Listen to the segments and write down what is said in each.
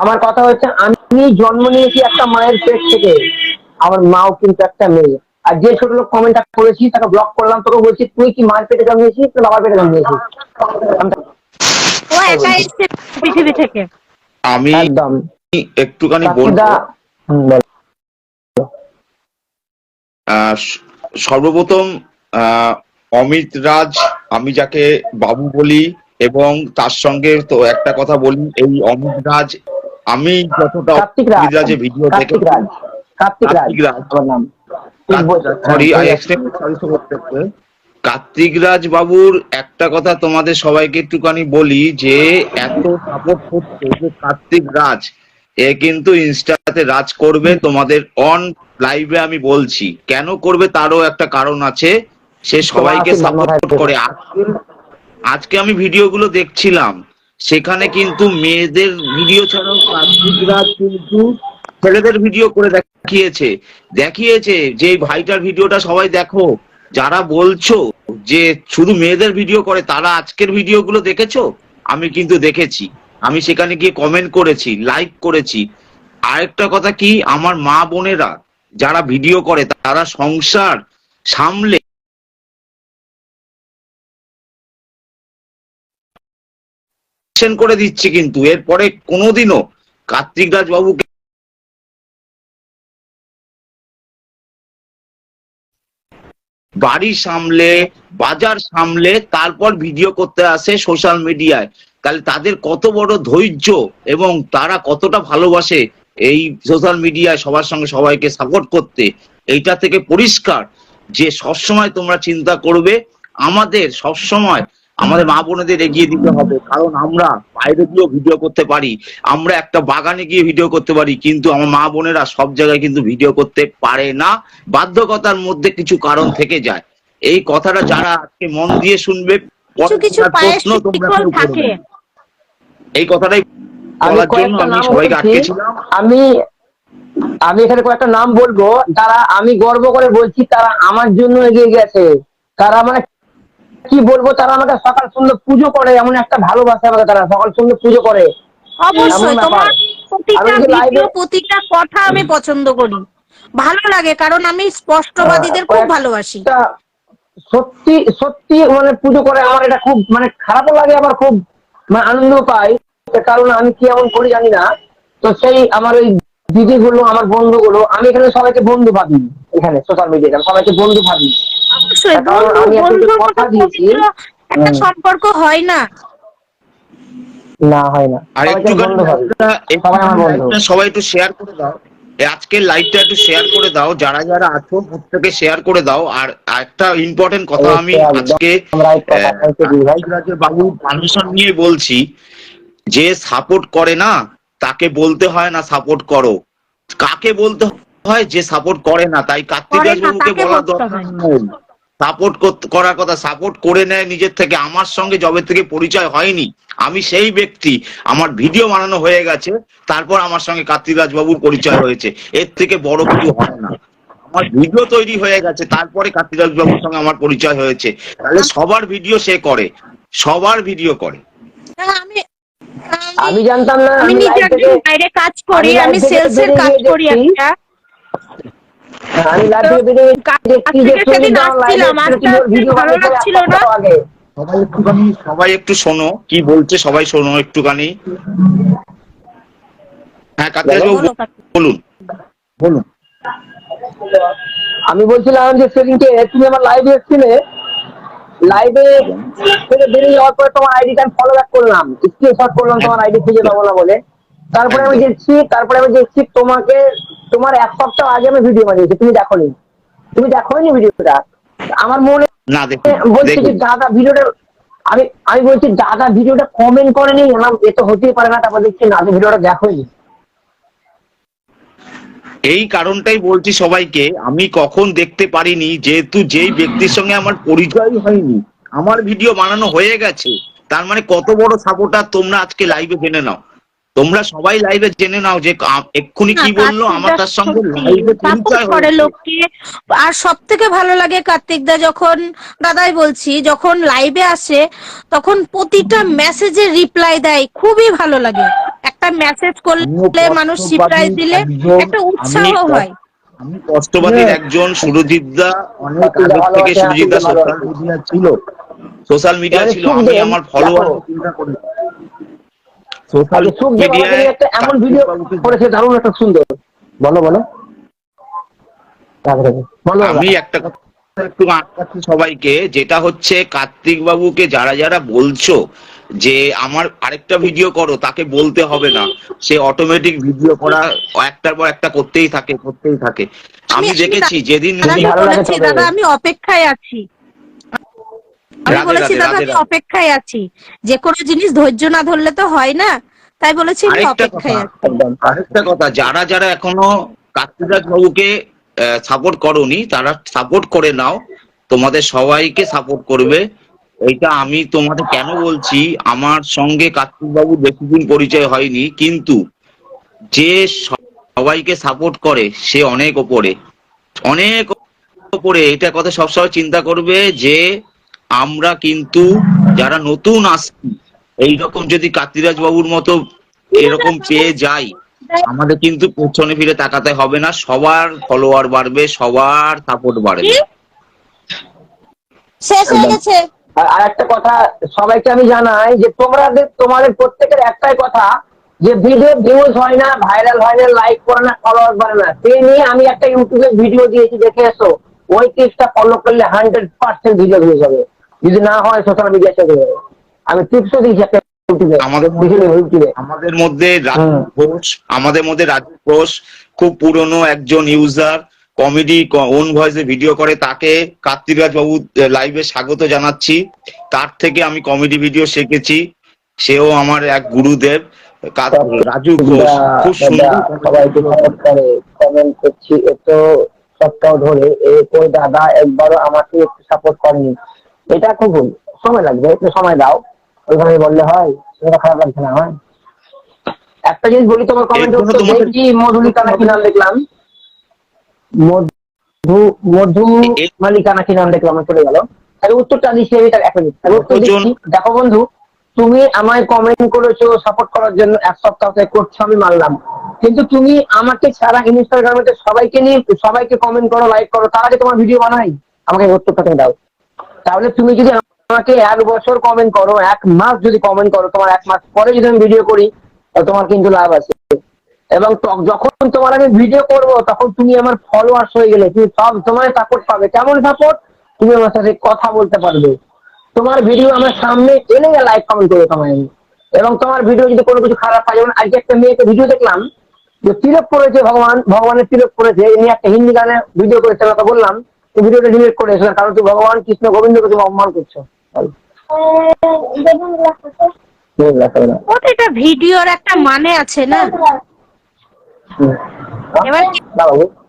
আমার কথা হচ্ছে আমি জন্ম নিয়েছি একটা মায়ের পেট থেকে। আমার মাও কিন্তু একটা মেয়ে। আর যে ছোট লোক কমেন্টটা করেছি তাকে ব্লক করলাম তোকে বলছি তুই কি মায়ের পেটে জন্মিয়েছিস তুই বাবার পেটে জন্মিয়েছিস আমি- ও একা এসছে পৃথিবী থেকে। আমি একদম। একটুখানি বলব। সর্বপ্রথম আহ, অমিত রাজ আমি যাকে বাবু বলি এবং তার সঙ্গে তো একটা কথা বলি এই অমিত রাজ আমি যতটা কার্তিক রাজ ভিডিও দেখে Kartik Raj Kartik Raj sorry I extend sorry Kartik বাবুর একটা কথা তোমাদের সবাইকে একটুখানি বলি যে এত সাপোর্ট করছে যে কার্তিক রাজ এ কিন্তু ইনস্টাতে রাজ করবে। তোমাদের অন লাইভে আমি বলছি। কেন করবে তারও একটা কারণ আছে। সে সবাইকে সাপোর্ট করে। আজকে আজকে আমি ভিডিওগুলো দেখছিলাম। সেখানে কিন্তু মেয়েদের ভিডিও ছাড়াও কিন্তু ছেলেদের ভিডিও করে দেখিয়েছে। দেখিয়েছে যে ভাইটার ভিডিওটা সবাই দেখো। যারা বলছো যে, শুধু মেয়েদের ভিডিও করে, তারা আজকের ভিডিওগুলো দেখেছ? আমি কিন্তু দেখেছি। আমি সেখানে গিয়ে কমেন্ট করেছি লাইক করেছি। আরেকটা কথা কি, আমার মা বোনেরা যারা ভিডিও করে, তারা সংসার সামলে action করে দিচ্ছে কিন্তু। এরপরে কোনোদিনও কার্তিক রাজ বাবুকে বাড়ি সামলে, বাজার সামলে, তারপর ভিডিও করতে আসে সোশ্যাল মিডিয়ায় তাহলে তাদের কত বড় ধৈর্য এবং তারা কতটা ভালোবাসে এই সোশ্যাল মিডিয়ায় সবার সঙ্গে সবাইকে সাপোর্ট করতে, এইটা থেকে পরিষ্কার যে সবসময় তোমরা চিন্তা করবে, আমাদের সবসময় আমাদের মা বোনেদের এগিয়ে দিতে হবে। কারণ আমরা বাইরে গিয়েও ভিডিও করতে পারি আমরা একটা বাগানে গিয়ে ভিডিও করতে পারি কিন্তু আমার মা বোনেরা সব জায়গায় কিন্তু ভিডিও করতে পারে না। বাধ্যকতার মধ্যে কিছু কারণ থেকে যায়। এই কথাটা যারা আজকে মন দিয়ে শুনবে প্রশ্ন তোমরা থাকে। এই কথাটাই আমি বলার জন্য আমি সবাইকে আটকেছিলাম। আমি আমি এখানে কয়েকটা নাম বলব। তারা আমি গর্ব করে বলছি তারা আমার জন্য এগিয়ে গেছে। তারা মানে কি বলব তারা আমাকে সকাল সন্ধ্যে পুজো করে এমন একটা ভালোবাসে আমাকে তারা সকাল সন্ধ্যে পুজো করে। অবশ্যই তোমার প্রতিটা আমি ভিডিও প্রতিটা কথা আমি পছন্দ করি। ভালো লাগে কারণ আমি স্পষ্টবাদীদের খুব ভালোবাসি। তা সত্যি সত্যি মানে পুজো করে আমার এটা খুব মানে খারাপও লাগে আবার খুব মানে আনন্দ পাই। কারণ আমি কি এমন করি জানি না। তো সেই আমার ওই দিদিগুলো আমার বন্ধুগুলো আমি এখানে সবাইকে বন্ধু ভাবি এখানে সোশ্যাল মিডিয়াতে সবাইকে বন্ধু ভাবি। অবশ্যই বন্ধু বন্ধুর কথা মতো পবিত্র একটা সম্পর্ক হয় না। না হয় না। আর লাইভটা- সবাই একটু শেয়ার করে দাও। আজকের লাইভটা একটু শেয়ার করে দাও। যারা যারা আছো প্রত্যেকে শেয়ার করে দাও। আর একটা ইম্পর্টেন্ট কথা আমি আজকে বাবু পারমিশন নিয়ে বলছি যে সাপোর্ট করে না তাকে বলতে হয় না সাপোর্ট করো। কাকে বলতে হয় যে সাপোর্ট করে না? তাই কার্তিক করে না, রাজবাবুকে তাকে বলা দরকার নেই। সাপোর্ট করার কথা সাপোর্ট করে নেয় নিজের থেকে। আমার সঙ্গে জবে থেকে পরিচয় হয়নি আমি সেই ব্যক্তি। আমার ভিডিও বানানো হয়ে গেছে তারপর আমার সঙ্গে কার্তিক রাজবাবুর পরিচয় হয়েছে। এর থেকে বড় কিছু হয় না। আমার ভিডিও তৈরি হয়ে গেছে তারপরে কার্তিক রাজবাবুর সঙ্গে আমার পরিচয় হয়েছে। তাহলে সবার ভিডিও সে করে সবার ভিডিও করে। আমি আমি জানতাম না আমি নিজে বাইরে কাজ করি আমি আমি live থেকে সেলস এর কাজ করি একটা। আমি লাইভ থেকে বেরিয়ে কাজ দেখছি যে থেকে সেদিন সুমিত আমার আসছিলাম, live এ আস্তে ছিল, আস্তে ভিডিও ভালো বানিয়েছে লাগছিল এক না। সপ্তাহ আগে। সবাই একটুখানি সবাই একটু শোনো কি বলছে সবাই শোনো একটুখানি। হ্যাঁ। বলুন বলুন। আমি বলছিলাম যে সেদিনকে তুমি আমার লাইভে এসেছিলে। লাইভে থেকে বেরিয়ে যাওয়ার পরে তোমার আইডি আমি ফলো ব্যাক করলাম। স্ক্রিনশট করলাম তোমার আইডি খুঁজে পাবো না বলে। তারপরে আমি দেখছি তারপরে আমি দেখছি তোমাকে তোমার এক সপ্তাহ আগে আমি ভিডিও বানিয়েছি তুমি দেখোনি। তুমি দেখো দেখোনি ভিডিওটা আমার মনে না বলছি যে দাদা ভিডিওটা আমি আমি বলছি দাদা ভিডিওটা কমেন্ট করেনি না এ তো হতেই পারে না তারপর দেখছি না ভিডিওটা দেখোনি। এই কারণটাই বলছি সবাইকে আমি কখন দেখতে পারিনি যেহেতু যেই ব্যক্তির সঙ্গে আমার পরিচয় হয়নি আমার ভিডিও বানানো হয়ে গেছে তার মানে কত বড় সাপোর্টার তোমরা আজকে লাইভে জেনে নাও। তোমরা সবাই লাইভে জেনে নাও যে এক্ষুনি কি বলল? আমার তার সঙ্গে লাইভে পরিচয় করে লোককে। আর সব থেকে ভালো লাগে কার্তিক দা যখন দাদাই বলছি যখন লাইভে আসে তখন প্রতিটা মেসেজে রিপ্লাই দেয়। খুবই ভালো লাগে। একটা মেসেজ করলে মানুষ রিপ্লাই দিলে একটা উৎসাহ হয়। আমি কষ্টবাদীর হ্যাঁ। একজন সুরজিৎ দা অনেক ভালো থেকে সুরজিৎ দা সোশ্যাল। মিডিয়া ছিল। সোশ্যাল মিডিয়া ছিল আমি আমার ফলোয়ার চিন্তা করি সোশ্যাল মিডিয়ায় একটা এমন ভিডিও করেছে দারুণ একটা সুন্দর। বলো বলো। বলো আমি একটা একটু আটকাচ্ছি সবাইকে যেটা হচ্ছে কার্তিক বাবুকে যারা যারা বলছো যে আমার আরেকটা ভিডিও করো তাকে বলতে হবে না। সে অটোমেটিক ভিডিও করা একটার পর একটা করতেই থাকে করতেই থাকে। আমি দেখেছি যেদিন আমি অপেক্ষায় আছি। আমি বলেছি দাদা আমি অপেক্ষায় আছি। যে কোনো জিনিস ধৈর্য না ধরলে তো হয় না। তাই বলেছি আমি অপেক্ষায় আছি। আরেকটা কথা যারা যারা এখনও কার্তিকরাজ বাবুকে সাপোর্ট করনি তারা সাপোর্ট করে নাও। তোমাদের সবাইকে সাপোর্ট করবে। এইটা আমি তোমাদের কেন বলছি আমার সঙ্গে কার্তিক বাবু বেশি দিন পরিচয় হয়নি কিন্তু যে সবাইকে সাপোর্ট করে সে অনেক ওপরে। অনেক ওপরে এটা কথা সবসময় চিন্তা করবে যে আমরা কিন্তু যারা নতুন আসছি এইরকম যদি কার্তিরাজ বাবুর মতো এরকম পেয়ে যাই আমাদের কিন্তু পেছনে ফিরে তাকাতে হবে না সবার ফলোয়ার বাড়বে সবার সাপোর্ট বাড়বে। শেষ হয়ে গেছে। আর আরেকটা কথা সবাইকে আমি জানাই যে তোমরা তোমাদের প্রত্যেকের একটাই কথা যে ভিডিও ভিউজ হয় না ভাইরাল হয় না লাইক করে না ফলোয়ার বাড়ে না। সেই নিয়ে আমি একটা ইউটিউবে ভিডিও দিয়েছি দেখে এসো। ওই টিপসটা ফলো করলে হান্ড্রেড পার্সেন্ট ভিডিও ভিউজ হবে। যদি না হয় সোশ্যাল মিডিয়া চলে যাবে আমি টিপসও দিয়েছি একটা আমাদের মধ্যে রাজু ঘোষ আমাদের মধ্যে রাজু ঘোষ খুব পুরনো একজন ইউজার কমেডি ওন ভয়েসে ভিডিও করে। তাকে কার্তিকরাজ বাবু লাইভে স্বাগত জানাচ্ছি। তার থেকে আমি কমেডি ভিডিও শিখেছি। সেও আমার এক গুরুদেব। রাজু ঘোষ খুব সুন্দর সবাইকে কমেন্ট করছি। এতো সপ্তাহ ধরে দাদা একবারও আমাকে একটু সাপোর্ট করেনি। এটা খুব ভুল। সময় লাগবে একটু সময় দাও। ওইভাবে বললে হয় সেটা খারাপ লাগছে না হয় একটা জিনিস বলি তোমার কমেন্ট দেখি মধুলিকা নাকি নাম দেখলাম। মধু মধু মালিকা নাকি নাম দেখলাম চলে গেল। তাহলে উত্তরটা দিচ্ছি আমি তার এক মিনিট উত্তর দিচ্ছি। দেখো বন্ধু তুমি আমায় কমেন্ট করেছ সাপোর্ট করার জন্য এক সপ্তাহ থেকে করছ আমি মানলাম। কিন্তু তুমি আমাকে ছাড়া ইনস্টাগ্রামে সবাইকে নিয়ে সবাইকে কমেন্ট করো লাইক করো তার আগে তোমার ভিডিও বানাই। আমাকে উত্তরটা তুমি দাও। তাহলে তুমি যদি আমাকে এক বছর কমেন্ট করো, এক মাস যদি কমেন্ট করো, তোমার এক মাস পরে যদি আমি ভিডিও করি তোমার কিন্তু লাভ আছে। এবং যখন তোমার আমি ভিডিও করব, তখন তুমি আমার ফলোয়ার্স হয়ে গেলে, তুমি সব সময় সাপোর্ট পাবে। কেমন সাপোর্ট তুমি আমার সাথে কথা বলতে পারবে। তোমার ভিডিও আমার সামনে এলে লাইক কমেন্ট করে তোমায় আমি। এবং তোমার ভিডিও যদি কোনো কিছু খারাপ পাই যেমন আজকে একটা মেয়েকে ভিডিও দেখলাম, যে তিলক করেছে, ভগবান ভগবানের তিলক করেছে, এই নিয়ে একটা হিন্দি গানে ভিডিও করেছে কথা বললাম তো ভিডিওটা ডিলিট করে এসেছিলাম কারণ তুমি ভগবান কৃষ্ণ গোবিন্দকে তুমি অপমান করছ। প্রতিটা ভিডিওর একটা মানে আছে না? এবার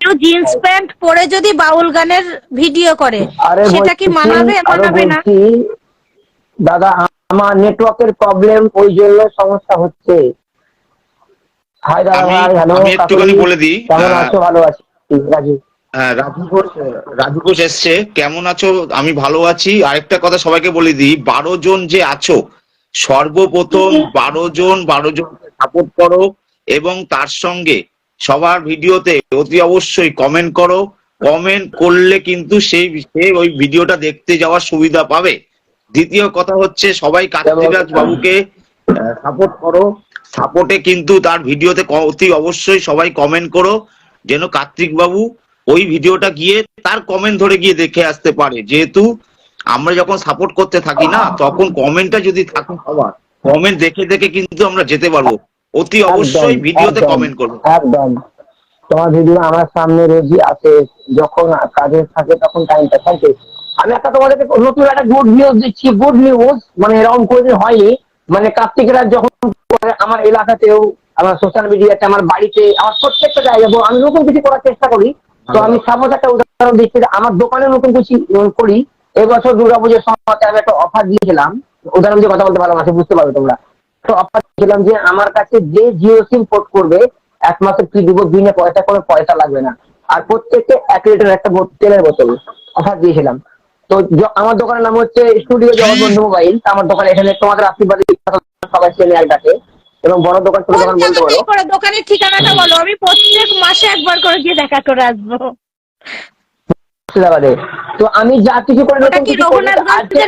কেউ জিন্স প্যান্ট পরে যদি বাউল গানের ভিডিও করে আরে সেটা কি মানাবে? মানাবে না? দাদা আমার নেটওয়ার্কের প্রবলেম ওই জন্য সমস্যা হচ্ছে। হাই দাদা ভাই হ্যালো একটুখানি বলে দিই, কেমন আছো? ভালো আছি। রাজু হ্যাঁ রাজু ঘোষ রাজু ঘোষ এসছে। কেমন আছো? আমি ভালো আছি। আরেকটা কথা সবাইকে বলে দিই বারো জন যে আছো সর্বপ্রথম বারো জন বারো জন সাপোর্ট করো এবং তার সঙ্গে সবার ভিডিওতে অতি অবশ্যই কমেন্ট করো। কমেন্ট করলে কিন্তু সেই সে ওই ভিডিওটা দেখতে যাওয়ার সুবিধা পাবে। দ্বিতীয় কথা হচ্ছে সবাই কার্তিকরাজ বাবুকে সাপোর্ট করো। সাপোর্টে কিন্তু তার ভিডিওতে অতি অবশ্যই সবাই কমেন্ট করো। যেন কার্তিক বাবু ওই ভিডিওটা গিয়ে তার কমেন্ট ধরে গিয়ে দেখে আসতে পারে। যেহেতু আমরা যখন সাপোর্ট করতে থাকি না তখন কমেন্টটা যদি থাকে সবার কমেন্ট দেখে দেখে কিন্তু আমরা যেতে পারব। অতি অবশ্যই ভিডিওতে কমেন্ট করব। একদম। তোমার ভিডিও আমার সামনে রোজই আসে যখন কাজে থাকে তখন টাইমটা থাকে। আমি একটা তোমাদেরকে নতুন একটা গুড নিউজ দিচ্ছি। গুড নিউজ মানে এরকম কোনোদিন হয়নি। মানে কার্তিকরা যখন আমার এলাকাতেও আমার সোশ্যাল মিডিয়াতে আমার বাড়িতে আমার প্রত্যেকটা জায়গায় আমি নতুন কিছু করার চেষ্টা করি তো আমি সাপোজ একটা উদাহরণ দিচ্ছি আমার দোকানে নতুন কিছু করি। এবছর দুর্গাপুজোর সময় আমি একটা অফার দিয়েছিলাম। উদাহরণ দিয়ে কথা বলতে পারলাম না বুঝতে পারবে তোমরা। তো অফার দিয়েছিলাম যে আমার কাছে যে জিও সিম পোর্ট করবে এক মাসের ফি দিব দিনে পয়সা কোনো পয়সা লাগবে না। আর প্রত্যেককে এক লিটার একটা তেলের বোতল অফার দিয়েছিলাম। তো আমার দোকানের নাম হচ্ছে স্টুডিও জগৎবন্ধু মোবাইল আমার দোকান এখানে তোমাদের আশীর্বাদ সবাই চেনে এক ডাকে এবং বড় দোকান ছোট দোকান বলতে পারো করে দোকানের ঠিকানাটা বলো। আমি প্রত্যেক মাসে একবার করে গিয়ে দেখা করে আসব। মুর্শিদাবাদে তো আমি যা কিছু করে আজকে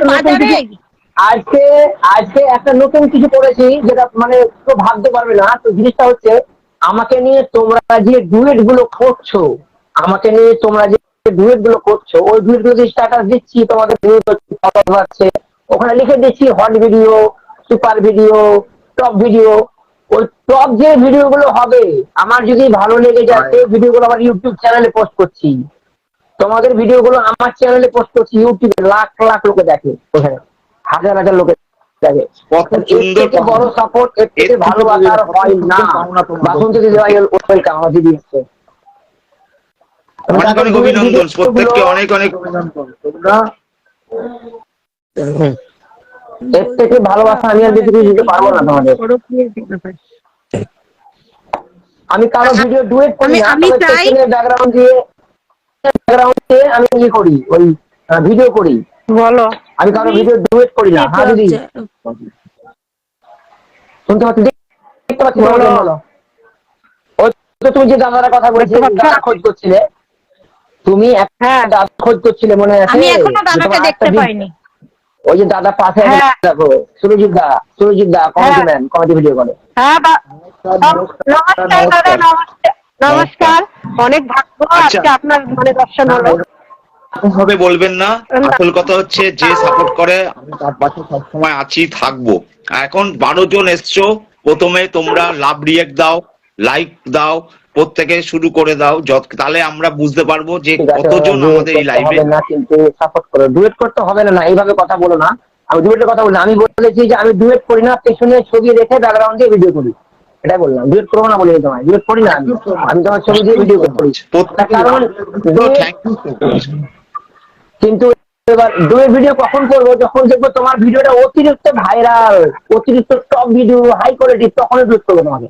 আজকে আজকে একটা নতুন কিছু করেছি যেটা মানে কেউ ভাবতে পারবে না। তো জিনিসটা হচ্ছে আমাকে নিয়ে তোমরা যে ডুয়েটগুলো করছ আমাকে নিয়ে তোমরা যে ডুয়েটগুলো করছ ওই ডুয়েটগুলো যে স্ট্যাটাস দিচ্ছি তোমাদের হচ্ছে ওখানে লিখে দিচ্ছি hot video super video top video ওই টপ যে ভিডিও গুলো হবে আমার যদি ভালো লেগে যায় সেই ভিডিও গুলো আমার ইউটিউব চ্যানেলে পোস্ট করছি। তোমাদের ভিডিও গুলো আমার চ্যানেলে পোস্ট করছি ইউটিউবে লাখ লাখ লোকে দেখে ওখানে হাজার হাজার লোকে দেখে। বড় সাপোর্ট এর থেকে ভালোবাসা আর হয় না। সুন্দর পাওনা তোমাদের। বাসন্তী দিদি ভাই ওয়েলকাম আমার দিদি এসছে অনেক অনেক অভিনন্দন প্রত্যেককে অনেক অনেক অভিনন্দন তোমরা। এর থেকে ভালোবাসা আমি আর বেশি কিছু দিতে পারব না তোমাদের। আমি কারও ভিডিও ডুয়েট করি আমি- না আমি চাই- ব্যাকগ্রাউন্ড দিয়ে ব্যাকগ্রাউন্ড দিয়ে আমি ইয়ে করি ওই ভিডিও করি। বলো। আমি কারও ভিডিও ডুয়েট করি না। হ্যাঁ দিদি। শুনতে পাচ্ছি? দেখতে পাচ্ছি বলো। বলো। ওই তো তুমি যে দাদার কথা বলেছিলে দাদা খোঁজ করছিলে তুমি একটা হ্যাঁ। দাদা খোঁজ করছিলে মনে আছে? আমি এখনও দাদাকে দেখতে পাইনি। ওই যে দাদা পাশে হ্যাঁ। দেখো Surajit da Surajit da comedy man comedy video করে। হ্যাঁ নমস্কার দাদা নমস্কার। নমস্কার অনেক ভাগ্য আচ্ছা। আজকে আপনার মানে দর্শন হলো। ভাবে বলবেন না। আসল কথা হচ্ছে যে সাপোর্ট করে আমি তার পাশে সবসময় আছি থাকব। এখন বারো জন এসছো প্রথমে তোমরা লাভ রিয়েক্ট দাও লাইক দাও প্রত্যেকে শুরু করে দাও যত তাহলে আমরা বুঝতে পারব যে কতজন আমাদের এই লাইভে না কিন্তু সাপোর্ট করো। ডুয়েট করতে হবে না না এইভাবে কথা বলো না। আমি ডুয়েটের কথা বলি আমি বলেছি যে আমি ডুয়েট করি না পেছনে ছবি রেখে ব্যাকগ্রাউন্ড দিয়ে ভিডিও করি এটাই বললাম ডুয়েট করব না বলি তোমায় ডুয়েট করি না আমি। তোমার ছবি দিয়ে ভিডিও করি কারণ কিন্তু এবার ডুয়েট ভিডিও কখন করব? যখন দেখব তোমার ভিডিওটা অতিরিক্ত ভাইরাল অতিরিক্ত টপ ভিডিও হাই কোয়ালিটি তখনই ডুয়েট করব তোমাকে।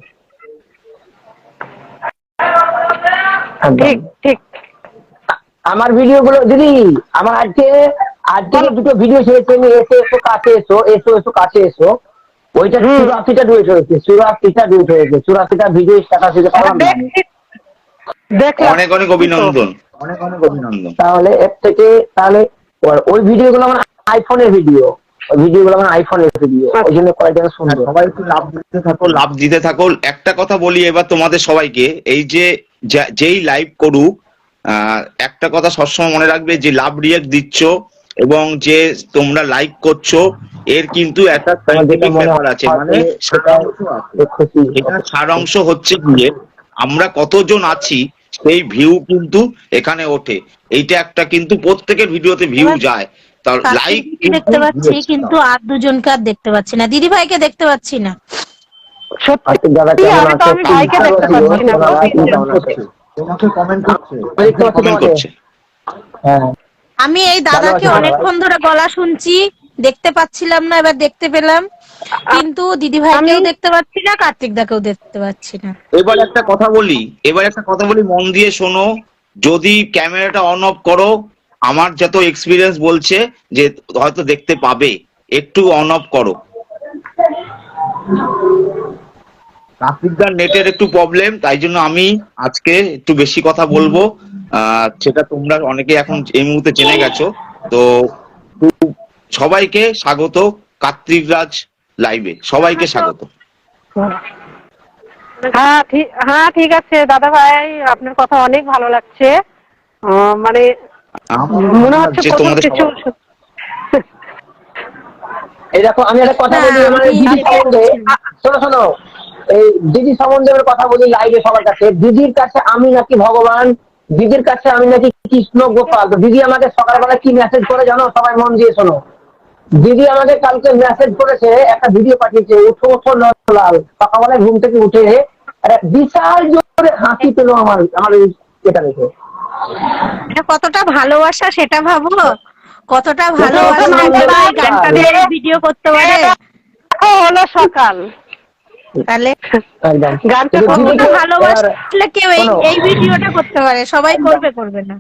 ঠিক ঠিক। আমার ভিডিও গুলো দিদি আমার আজকে আজকে দুটো ভিডিও ছেড়েছে আমি এসে এসো কাছে এসো এসো এসো কাছে এসো। ওইটা চুরাশিটা ডুয়েট হয়েছে চুরাশিটা ডুয়েট হয়েছে চুরাশিটা ভিডিও স্ট্যাটাস দেখলাম অনেক অনেক অভিনন্দন। অনেক অনেক অভিনন্দন। তাহলে এর থেকে তাহলে ওই ভিডিও গুলো আমার আইফোনের ভিডিও ওই ভিডিও গুলো আমার আইফোনের ভিডিও ওই জন্য কয়েকটা সুন্দর সবাই একটু লাভ দিতে থাকো লাভ দিতে থাকো। একটা কথা বলি এবার তোমাদের সবাইকে এই যে যেই লাইভ করুক আহ, একটা কথা সবসময় মনে রাখবে যে লাভ রিয়েক্ট দিচ্ছ এবং যে তোমরা লাইক করছ এর কিন্তু একটা সাইন্টিফিক মনে ব্যাপার আছে। মানে এটা সারাংশ হচ্ছে গিয়ে আমরা কতজন আছি সেই ভিউ কিন্তু এখানে ওঠে। এইটা একটা কিন্তু প্রত্যেকের ভিডিওতে ভিউ যায়। তার লাইক দেখতে পাচ্ছি কিন্তু আর দুজনকে আর দেখতে পাচ্ছি না। দিদি ভাইকে দেখতে পাচ্ছি না। সত্যি? আজকে দাদা কি, কেমন আমি তো আমি ভাইকে দেখতে পাচ্ছি না। তোমাকে কমেন্ট করছে। করছে। হ্যাঁ। আমি এই দাদাকে অনেকক্ষণ ধরে গলা শুনছি দেখতে পাচ্ছিলাম না এবার দেখতে পেলাম। কিন্তু দিদি ভাইকেও দেখতে পাচ্ছি না কার্তিক দাকেও দেখতে পাচ্ছি না। এবার একটা কথা বলি এবার একটা কথা বলি মন দিয়ে শোনো। যদি ক্যামেরাটা অন অফ করো আমার যত এক্সপিরিয়েন্স বলছে যে হয়তো দেখতে পাবে, একটু অন অফ করো। কার্তিকদার নেটের একটু প্রবলেম তাই জন্য আমি আজকে একটু বেশি কথা বলব। সেটা তোমরা অনেকে এখন এই মুহূর্তে জেনে গেছো। তো সবাইকে স্বাগত কার্তিক রাজ লাইভে সবাইকে স্বাগত। হ্যাঁ ঠিক হ্যাঁ ঠিক আছে। দাদা ভাই আপনার কথা অনেক ভালো লাগছে। মানে মনে হচ্ছে তোমাদের এই দেখো আমি একটা কথা বলি আমার দিদি সম্বন্ধে। শোনো শোনো। এই দিদি সম্বন্ধে আমি কথা বলি লাইভে সবার কাছে। দিদির কাছে আমি নাকি ভগবান দিদির কাছে আমি নাকি কৃষ্ণ গোপাল। তো দিদি আমাকে সকালবেলা কি মেসেজ করে জানো? সবাই মন দিয়ে শোনো। দিদি আমাকে কালকে মেসেজ করেছে একটা ভিডিও পাঠিয়েছে উঠো উঠো লাল সকালবেলায় ঘুম থেকে উঠে একটা বিশাল জোরে হাসি পেল আমার আমার এই এটা দেখে। কতটা ভালোবাসা সেটা ভাবো। কতটা ভালোবাসা। গানটা ভিডিও করতে পারে। হলো সকাল। তাহলে গানটা কতটা ভালোবাসা কতটা ভালোবাসলে কেউ এই এই ভিডিওটা করতে পারে? সবাই করবে করবে না।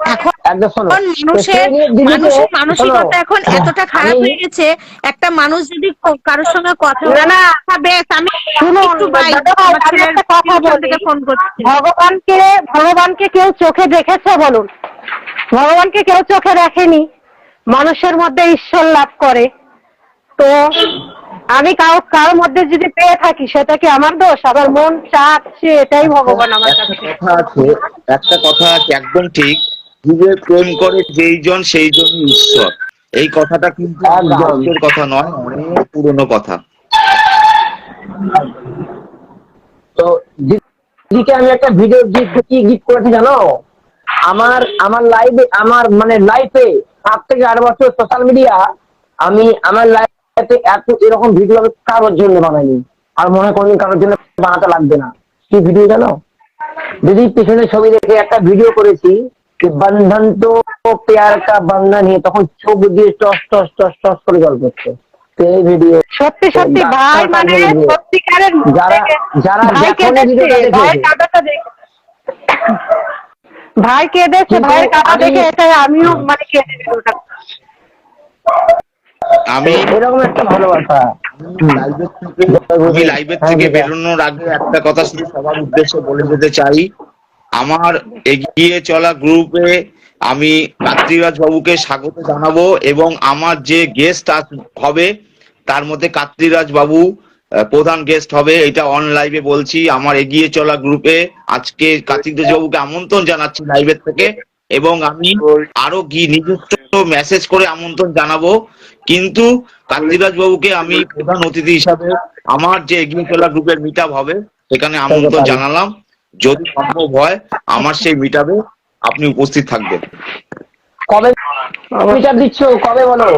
এখন একদম শোনো এখন মানুষের সেই নিয়ে দিদিকে- মানুষের মানসিকতা এখন এতটা খারাপ হয়ে গেছে একটা মানুষ যদি কারোর সঙ্গে কথা না, না। বেশ আমি একটু ফোন করছি। ভগবানকে ভগবানকে কেউ চোখে দেখেছে বলুন? ভগবানকে কেউ চোখে দেখেনি? মানুষের মধ্যে ঈশ্বর লাভ করে। তো আমি কারও কারোর মধ্যে যদি পেয়ে থাকি সেটা কি আমার দোষ? আমার মন চাচ্ছে এটাই ভগবান আমার কাছে। কথা আছে একটা কথা আছে একদম ঠিক। প্রেম করে যেই জন সেই ঈশ্বর। এই কথাটা কিন্তু। আজকের কথা নয় অনেক পুরনো কথা। তো দিদিকে আমি একটা ভিডিও গিফট কি গিফট করেছি জানো? আমার আমার লাইভে আমার মানে লাইফে সাত থেকে আট বছর সোশ্যাল মিডিয়া আমি আমার লাইফে এত এরকম ভিডিও আমি কারোর জন্য বানাইনি। আর মনে কোনদিন কারোর জন্য বানাতে লাগবে না। কি ভিডিও জানো? দিদি পিছনে ছবি দেখে একটা ভিডিও করেছি। বন্ধন তো পেয়ার কা বন্ধন হে তখন চোখ দিয়ে টস টস টস টস করে গল্প করছে। এই ভিডিও সত্যি সত্যি ভাই মানে সত্যিকারের যারা- যারা ভাই দেখেনি কেঁদেছে? ভাই কাঁদাটা দেখে ভাই কেঁদেছে? ভাইয়ের কাঁদা দেখে এটাই আমিও মানে কেঁদে ভিডিওটা আমি এরকম একটা ভালোবাসা। লাইভের থেকে আমি লাইভের থেকে বেরোনোর আগে একটা কথা শুধু সবার উদ্দেশ্যে বলে যেতে চাই। আমার এগিয়ে চলা গ্রুপে আমি কার্তিরাজ বাবুকে স্বাগত জানাব এবং আমার যে গেস্ট হবে তার মধ্যে কার্তিরাজ বাবু প্রধান গেস্ট হবে। এটা অন লাইভে বলছি। আমার এগিয়ে চলা গ্রুপে আজকে কার্তিরাজ বাবুকে আমন্ত্রণ জানাচ্ছি লাইভের থেকে এবং আমি আরও কি নিজস্ব মেসেজ করে আমন্ত্রণ জানাব। কিন্তু কান্তিরাজ বাবুকে আমি প্রধান অতিথি হিসাবে আমার যে এগিয়ে চলা গ্রুপের মিট হবে সেখানে আমন্ত্রণ জানালাম। যদি সম্ভব হয় আমার সেই মিট আপনি উপস্থিত থাকবেন। কবে মিটার দিচ্ছ? কবে বলো?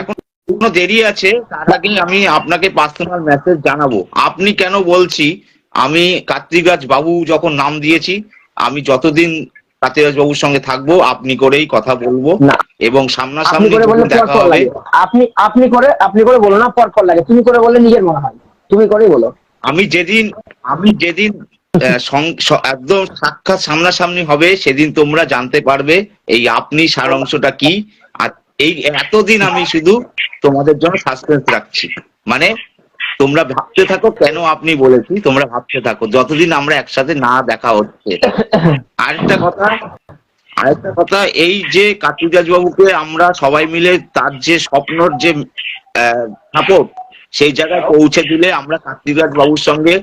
এখনও দেরি আছে তার আগে আমি আপনাকে পার্সোনাল মেসেজ জানাব। আপনি কেন বলছি আমি কার্তিকরাজ বাবু যখন নাম দিয়েছি আমি যতদিন কার্তিকরাজ বাবুর সঙ্গে থাকব আপনি করেই কথা বলব এবং সামনাসামনি দেখা হবে আপনি আপনি করে আপনি করে বলো না পর পর লাগে। তুমি করে বললে নিজের মনে হয়। তুমি করেই বলো। আমি যেদিন আমি যেদিন একদম সাক্ষাৎ সামনাসামনি হবে, সেদিন তোমরা জানতে পারবে এই আপনি সার অংশটা কি। আর এই এতদিন আমি শুধু তোমাদের জন্য সাসপেন্স রাখছি। মানে তোমরা ভাবতে থাকো কেন আপনি বলেছি, তোমরা ভাবতে থাকো, যতদিন আমরা একসাথে না দেখা হচ্ছে। আরেকটা কথা আরেকটা কথা, এই যে কার্তিকাজ বাবুকে আমরা সবাই মিলে তার যে স্বপ্নর যে সাপোর্ট সেই জায়গায় পৌঁছে দিলে আমরা কার্তিকরাজ বাবুর সঙ্গে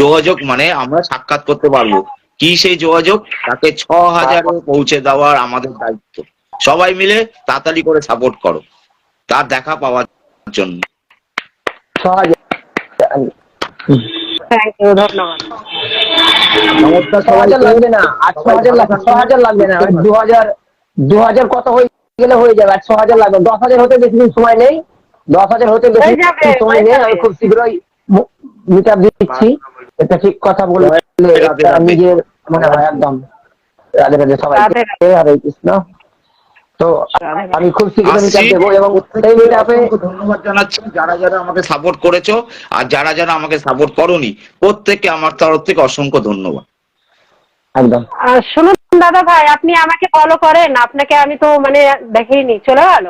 যোগাযোগ মানে আমরা সাক্ষাৎ করতে পারব। কি সেই যোগাযোগ? তাকে ছ হাজারে পৌঁছে দেওয়ার আমাদের দায়িত্ব। সবাই মিলে তাড়াতাড়ি করে সাপোর্ট করো। তার দেখা পাওয়ার জন্য। সহজে থ্যাংক ধন্যবাদ। ছ হাজার লাগবে না ছ হাজার লাগবে ছ হাজার লাগবে না দু হাজার দু হাজার কত হয়ে গেলে হয়ে যাবে আর ছ হাজার লাগবে। দশ হাজার হতে বেশি দিন সময় নেই। দশ হাজার হতে বেশি সময় নেই আমি খুব শীঘ্রই মিটার দিচ্ছি। এটা ঠিক কথা রাধে। নিজের মনে হয় একদম রাধে রাধে সবাই হরে কৃষ্ণ। তো আমি খুব শীঘ্রই। এবং এই ধন্যবাদ জানাচ্ছি। যারা যারা আমাকে সাপোর্ট করেছ আর যারা যারা আমাকে সাপোর্ট করনি প্রত্যেককে আমার তরফ থেকে অসংখ্য ধন্যবাদ। একদম। আর শুনুন দাদা ভাই আপনি আমাকে ফলো করেন। আপনাকে আমি তো মানে দেখিনি চলে গেল?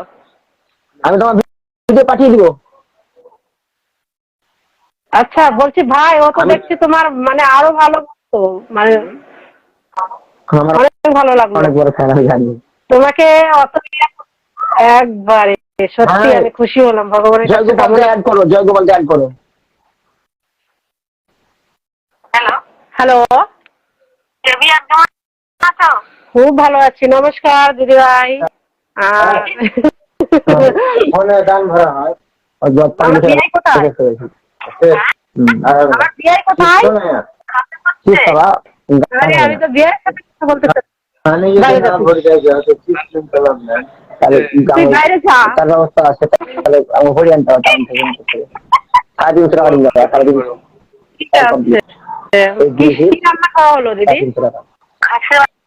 আমি তোমার ভিডিও পাঠিয়ে দিব। আচ্ছা বলছি ভাই ও তো দেখছি তোমার মানে আরও ভালো তো মানে অনেক ভালো লাগল। অনেক বড় ফ্যান আমি জানি। তোমাকে অত একবারে সত্যি। আমি খুশি হলাম ভগবানের কাছে জয়গোপালকে অ্যাড করো অ্যাড করো। হ্যালো খুব ভালো আছি নমস্কার দিদি ভাই আর ফোনে দান ভরা হয়। জব আমার বিয়ে কোথায়? আমার বিয়ে কোথায়? কি বাবা আরে আমি তো বিয়ের সাথে কথা বলতে চাই। তাহলে তুই বাইরে যা। তার ব্যবস্থা আছে। তাহলে আমি হরি আনতে হবে টাউন থেকে আনতে হবে। সারাদিন উত্তরা গাড়ি যাবে সারাদিন। ঠিক আছে? কি কি রান্না খাওয়া হলো দিদি? সারাদিন উত্তরা গাড়ি।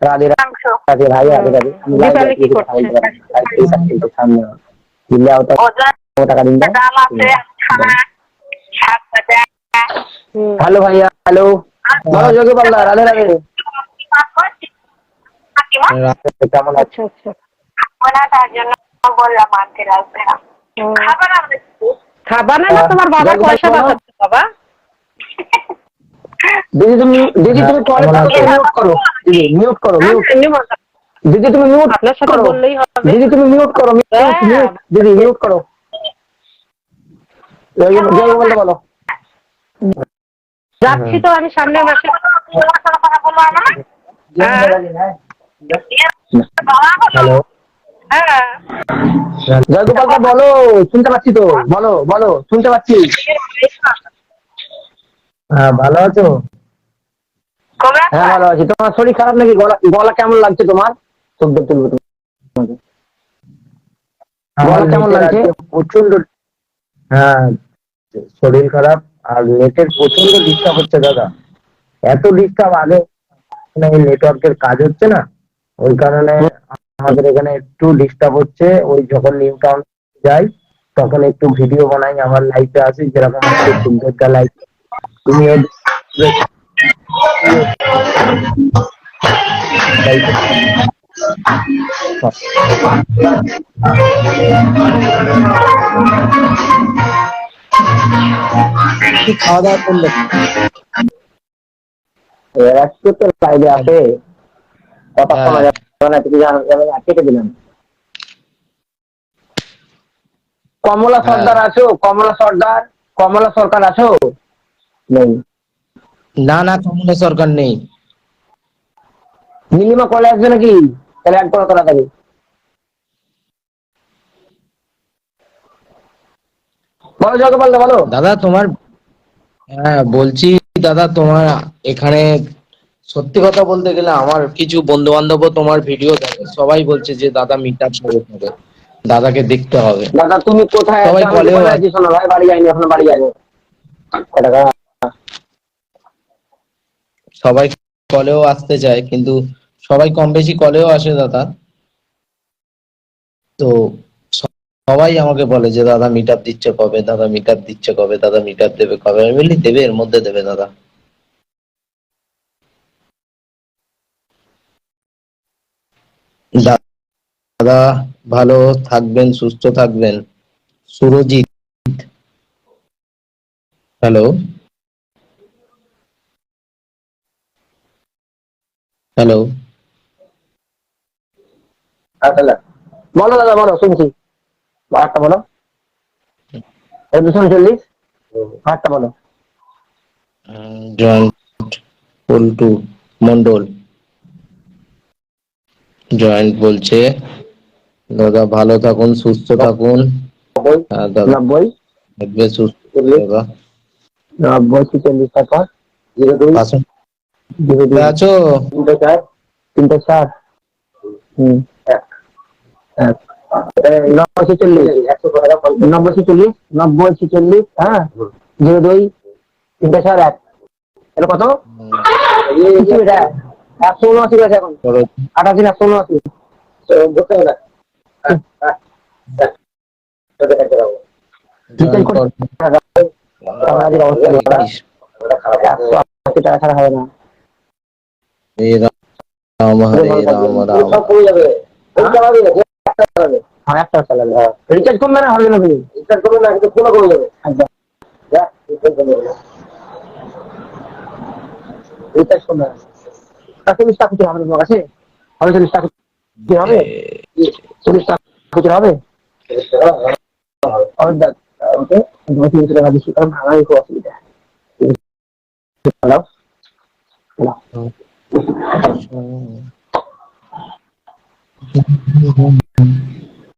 রাধে রাধে। ভাই রাধে। রাধে এই এই সামনে দিল্লি আওতা টাকা দিন। হ্যালো ভাইয়া হ্যালো বলো যোগী পাল্লা রাধে রাধে কেমন আছে আচ্ছা আচ্ছা তার জন্য বললাম আনতে লাগবে না হুম। খাবার না তোমার বাবা পয়সা। পাঠাচ্ছে বাবা দিদি তুমি দিদি তুমি কলে মিউট করো দিদি মিউট করো মিউট দিদি তুমি মিউট আপনার সাথে বললেই হবে। দিদি তুমি মিউট করো মিউট হ্যাঁ। দিদি মিউট করো। জয় জয় বলতে বলো। যাচ্ছি তো আমি সামনের মাসে হ্যাঁ হ্যালো। হ্যাঁ। জয় গোপালকে বলো শুনতে পাচ্ছি তো। বলো বলো শুনতে পাচ্ছি। হ্যাঁ ভালো আছো? হ্যাঁ ভালো আছি। তোমার শরীর খারাপ নাকি? গলা গলা কেমন লাগছে তোমার? তুলবো তোমাকে। আমার কেমন লাগছে? প্রচণ্ড হ্যাঁ শরীর খারাপ আর নেটের প্রচণ্ড ডিস্টার্ব হচ্ছে দাদা এত ডিস্টার্ব আগে নেটওয়ার্কের কাজ হচ্ছে না ওই কারণে আমাদের এখানে একটু ডিস্টার্ব হচ্ছে ওই যখন নিউ টাউন যাই তখন একটু ভিডিও বানাই আমার লাইফে আসি যেরকম সুন্দরটা লাইফ তুমিও কি খাওয়া দাওয়া করলে? এর আজকে তো লাইভে আছে। কথা হ্যাঁ। শোনা যাবে না কিছু জানা কেটে দিলাম। কমলা হ্যাঁ। সর্দার আছো? কমলা সর্দার? কমলা সরকার আছো? নেই। না না কমলা সরকার নেই। নীলিমা কলে আসবে নাকি? তাহলে এক করো তাড়াতাড়ি। বলো জগপাল বলো। দাদা তোমার হ্যাঁ বলছি দাদা তোমার এখানে সত্যি কথা বলতে গেলে আমার কিছু বন্ধু বান্ধব তোমার ভিডিও দেখে। সবাই বলছে যে দাদা মিট আপ করে হবে দাদাকে দেখতে হবে। দাদা তুমি কোথায় সবাই শোনো ভাই বাড়ি যাইনি এখনও বাড়ি যাব সবাই কলেও আসতে চায় কিন্তু সবাই কম বেশি কলেও আসে দাদা। তো সবাই আমাকে বলে যে, দাদা মিট আপ দিচ্ছে কবে? দাদা মিট আপ দিচ্ছে কবে? দাদা মিট আপ দেবে কবে? আমি বলি, দেবে, এর মধ্যে দেবে, দাদা। দাদা, ভালো থাকবেন, সুস্থ থাকবেন। সুরজিৎ। হ্যালো। হ্যালো। বলো দাদা বলো শুনছি। আটটা বলো। দুশো চল্লিশ আটটা বলো। জয়েন্ট পল্টু মন্ডল জয়েন্ট বলছে দাদা ভালো থাকুন সুস্থ থাকুন। নব্বই। সুস্থ নব্বই জিরো দুই। আছো? তিনটে চার। তিনটে চার। হুম। এই নব্বই ছিচল্লিশ। নব্বই ছিচল্লিশ নব্বই ছিচল্লিশ হ্যাঁ জিরো দুই তিনটে চার এক। এটা কত? একশো উনআশি রয়েছে এখন। করো। আঠাশি একশো উনআশি? বুঝতে হবে টাকা ছাড়া হবে না। রাম হরে রাম রাম হ্যাঁ একটা চালাবে। রিচার্জ কমবে না হবে না তুমি রিচার্জ কমবে না কিন্তু কমে যাবে। রিচার্জ কমবে না। চল্লিশ টাকা খুচরা হবে তোমার কাছে? হবে? চল্লিশ টাকা খুচরা হবে? চল্লিশ টাকা খুচরা হবে। ওকে তিনশো টাকা কারণ ভাঙাই খুব অসুবিধা। হ্যালো। হ্যালো। Súng